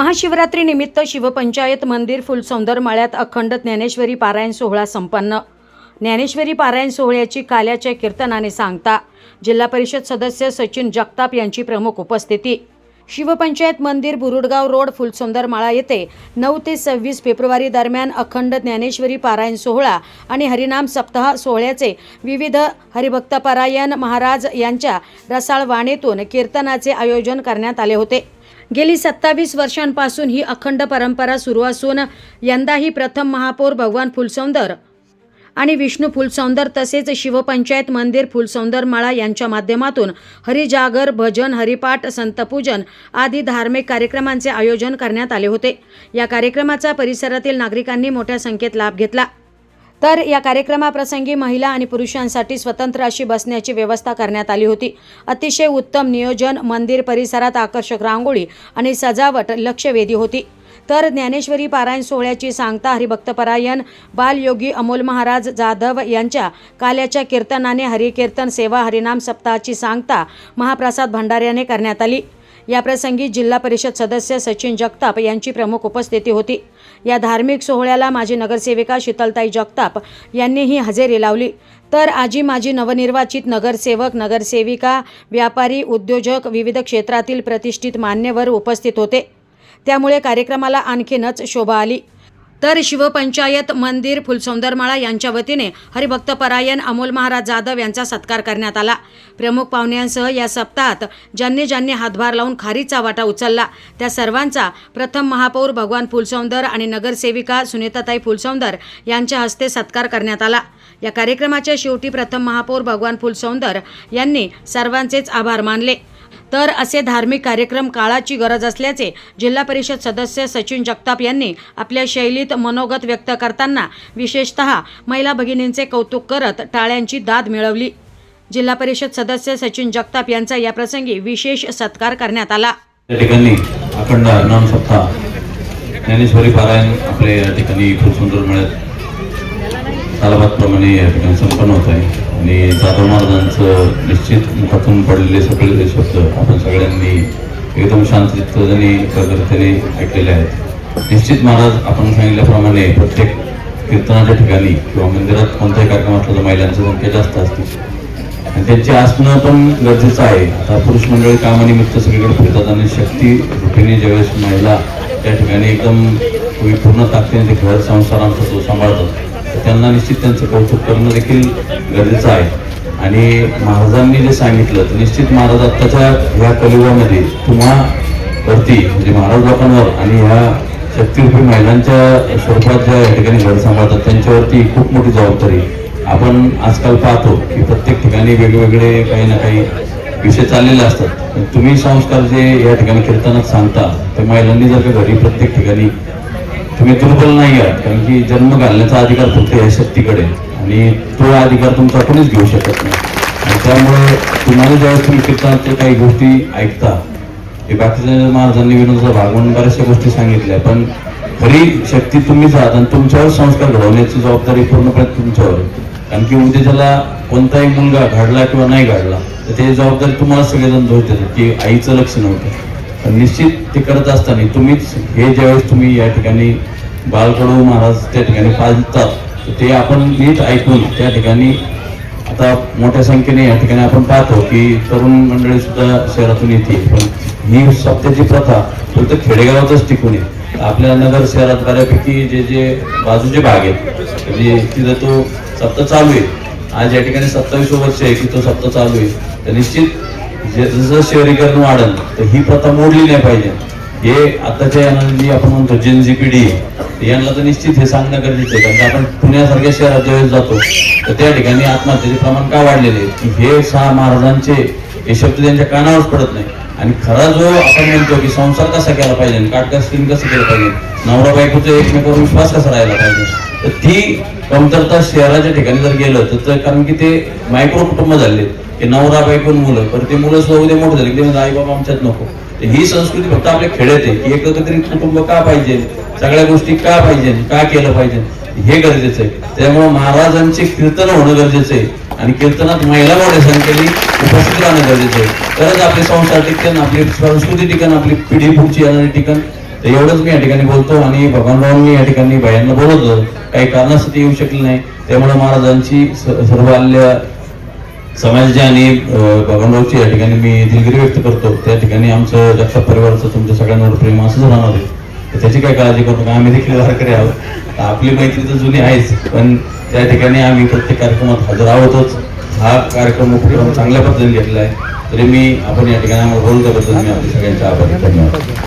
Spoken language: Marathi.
महाशिवरात्रीनिमित्त शिवपंचायत मंदिर फुलसौंदरमाळ्यात अखंड ज्ञानेश्वरी पारायण सोहळा संपन्न. ज्ञानेश्वरी पारायण सोहळ्याची काल्याच्या कीर्तनाने सांगता. जिल्हा परिषद सदस्य सचिन जगताप यांची प्रमुख उपस्थिती. शिवपंचायत मंदिर बुरुडगाव रोड फुलसुंदर माळा येथे नऊ ते सव्वीस फेब्रुवारी दरम्यान अखंड ज्ञानेश्वरी पारायण सोहळा आणि हरिनाम सप्ताह सोहळ्याचे विविध हरिभक्तपरायण महाराज यांच्या रसाळ वाणीतून कीर्तनाचे आयोजन करण्यात आले होते. गेली सत्तावीस वर्षांपासून ही अखंड परंपरा सुरू असून यंदाही प्रथम महापौर भगवान फुलसौंदर आणि विष्णू फुलसौंदर तसेच शिवपंचायत मंदिर फुलसौंदर माळा यांच्या माध्यमातून हरिजागर भजन हरिपाठ संतपूजन आदी धार्मिक कार्यक्रमांचे आयोजन करण्यात आले होते. या कार्यक्रमाचा परिसरातील नागरिकांनी मोठ्या संख्येत लाभ घेतला. तर या कार्यक्रमाप्रसंगी महिला आणि पुरुषांसाठी स्वतंत्र अशी बसण्याची व्यवस्था करण्यात आली होती. अतिशय उत्तम नियोजन मंदिर परिसरात आकर्षक रांगोळी आणि सजावट लक्षवेधी होती. तर ज्ञानेश्वरी पारायण सोहळ्याची सांगता हरिभक्तपरायण बालयोगी अमोल महाराज जाधव यांच्या काल्याच्या कीर्तनाने हरिकीर्तन सेवा हरिनाम सप्ताहाची सांगता महाप्रसाद भंडाऱ्याने करण्यात आली. याप्रसंगी जिल्हा परिषद सदस्य सचिन जगताप यांची प्रमुख उपस्थिती होती. या धार्मिक सोहळ्याला माजी नगरसेविका शीतलताई जगताप यांनीही हजेरी लावली. तर आजी माजी नवनिर्वाचित नगरसेवक नगरसेविका व्यापारी उद्योजक विविध क्षेत्रातील प्रतिष्ठित मान्यवर उपस्थित होते. त्यामुळे कार्यक्रमाला आणखीनच शोभा आली. तर शिवपंचायत मंदिर फुलसौंदरमाळा यांच्या वतीने हरिभक्तपरायण अमोल महाराज जाधव यांचा सत्कार करण्यात आला. प्रमुख पाहुण्यांसह या सप्ताहात ज्यांनी ज्यांनी हातभार लावून खारीचा वाटा उचलला त्या सर्वांचा प्रथम महापौर भगवान फुलसौंदर आणि नगरसेविका सुनीताताई फुलसौंदर यांच्या हस्ते सत्कार करण्यात आला. या कार्यक्रमाच्या शेवटी प्रथम महापौर भगवान फुलसौंदर यांनी सर्वांचेच आभार मानले. तर असे धार्मिक कार्यक्रम काळाची गरज असल्याचे जिल्हा परिषद सदस्य सचिन जगताप यांनी आपल्या शैलीत मनोगत व्यक्त करताना विशेषतः महिला भगिनींचे कौतुक करत टाळ्यांची दाद मिळवली. जिल्हा परिषद सदस्य सचिन जगताप यांचा याप्रसंगी विशेष सत्कार करण्यात आला. ठिकाणी अखंड नाम सप्ताह ज्ञानेश्वरी पारायण आपले या ठिकाणी खूप सुंदर मिळत. तालबादप्रमाणे या ठिकाणी संपन्न होत आहे. आणि दादा महाराजांचं निश्चित मुखातून पडलेले सगळे शब्द आपण सगळ्यांनी एकदम शांतचित्ततेने एकाग्रतेने ऐकलेले आहेत. निश्चित महाराज आपण सांगितल्याप्रमाणे प्रत्येक कीर्तनाच्या ठिकाणी किंवा मंदिरात कोणताही कार्यक्रम असला तर महिलांची संख्या जास्त असते. आणि त्यांची असणं पण गरजेचं आहे. आता पुरुष मंडळी कामानिमित्त सगळीकडे फिरतात आणि शक्ती रूपीने ज्यावेळेस महिला त्या ठिकाणी एकदम पूर्ण ताकदीने ते घर संसार आमचा तो सांभाळतात त्यांना निश्चित त्यांचं कौतुक करणं देखील गरजेचं आहे. आणि महाराजांनी जे सांगितलं तर निश्चित महाराज आत्ताच्या ह्या कलियुगामध्ये तुम्हा वरती म्हणजे महाराज लोकांवर आणि ह्या शक्तीरूपी महिलांच्या स्वरूपात ज्या या ठिकाणी घर सांभाळतात त्यांच्यावरती खूप मोठी जबाबदारी आपण आजकाल पाहतो की प्रत्येक ठिकाणी वेगवेगळे काही ना काही विषय चाललेले असतात. पण तुम्ही संस्कार जे या ठिकाणी कीर्तनात सांगता ते महिलांनी जर का घरी प्रत्येक ठिकाणी तुम्ही दुर्बल नाही आहात कारण की जन्म घालण्याचा अधिकार फक्त या शक्तीकडे आणि तो अधिकार तुमचा कोणीच घेऊ शकत नाही. आणि त्यामुळे तुम्हाला ज्यावेळेस तुम्ही कीर्तनाच्या काही गोष्टी ऐकता. हे बाकीच्या महाराजांनी विनोदाचा भाग म्हणून बऱ्याचशा गोष्टी सांगितल्या पण खरी शक्ती तुम्हीच आहात आणि तुमच्यावर संस्कार घडवण्याची जबाबदारी पूर्णपणे तुमच्यावर कारण की उद्या त्याला कोणताही मुलगा घडला किंवा नाही घडला तर ते जबाबदारी तुम्हाला सगळेजण दोष देतात की आईचं लक्ष नव्हतं. निश्चित ते करत असताना तुम्हीच हे ज्यावेळेस तुम्ही या ठिकाणी बालकडू महाराज त्या ठिकाणी पाजतात तर ते आपण नीट ऐकून त्या ठिकाणी आता मोठ्या संख्येने या ठिकाणी आपण पाहतो की तरुण मंडळी सुद्धा शहरातून येते. पण ही सत्याची प्रथा फक्त खेडेगावातच टिकून आहे. आपल्या नगर शहरात बऱ्यापैकी जे जे बाजूचे भाग आहेत म्हणजे तिथं तो सप्ताह चालू आहे. आज या ठिकाणी सत्तावीस वर्ष आहे की तो सप्ताह चालू आहे. तर निश्चित जसं शहरीकरण वाढेल तर ही प्रथा मोडली नाही पाहिजे. हे आताच्या यानं जी आपण म्हणतो जेन जी पिढी यांना तर निश्चित हे सांगणं गरजेचं आहे. कारण आपण पुण्यासारख्या शहरात ज्यावेळेस जातो तर त्या ठिकाणी आत्महत्येचे प्रमाण का वाढलेले की हे सहा महाराजांचे हे शब्द त्यांच्या कानावरच पडत नाही. आणि खरा जो आपण म्हणतो की संसार कसा केला पाहिजे काटकसरीन कसं केलं पाहिजे नवरा बायकोचा एकमेकावर विश्वास कसा राहायला पाहिजे? ती कमतरता शहराच्या ठिकाणी जर गेलं तर कारण की ते मायक्रो कुटुंब झाले. की नवरा बायकोन मुलं पण ते मुलं सुद्धा उद्या मोठं झाले की ते आई बाबा आमच्यात नको. तर ही संस्कृती फक्त आपल्या खेड्यात आहे. की एकत्रित कुटुंब का पाहिजे? सगळ्या गोष्टी का पाहिजे? का केलं पाहिजे? हे गरजेचं आहे. त्यामुळे महाराजांचे कीर्तन होणं गरजेचं आहे. आणि कीर्तनात महिला मोठ्या संख्येने उपस्थित राहणं गरजेचं आहे. तरच आपले संसार टिकन आपली संस्कृती टिकन आपली पिढी पुढची येणारी टिकन. तर एवढंच मी या ठिकाणी बोलतो आणि भगवानरावांनी या ठिकाणी बायांना बोलवलं. काही कारणासाठी येऊ शकले नाही. त्यामुळे महाराजांची सर्व आल्या समाजाची आणि भगवानरावची या ठिकाणी मी दिलगिरी व्यक्त करतो. त्या ठिकाणी आमचं जगताप परिवाराचं तुमच्या सगळ्यांवर प्रेम असंच राहणार आहे. तर त्याची काय काळजी करू नका. आम्ही देखील वारकरी आहोत. आपली मैत्री तर जुनी आहेच. पण त्या ठिकाणी आम्ही प्रत्येक कार्यक्रमात हजर आहोतच. हा कार्यक्रम चांगल्या पद्धतीने घेतला आहे तरी मी आपण या ठिकाणी आम्हाला बोलू त्याबद्दल मी आपल्या सगळ्यांचे आभार धन्यवाद.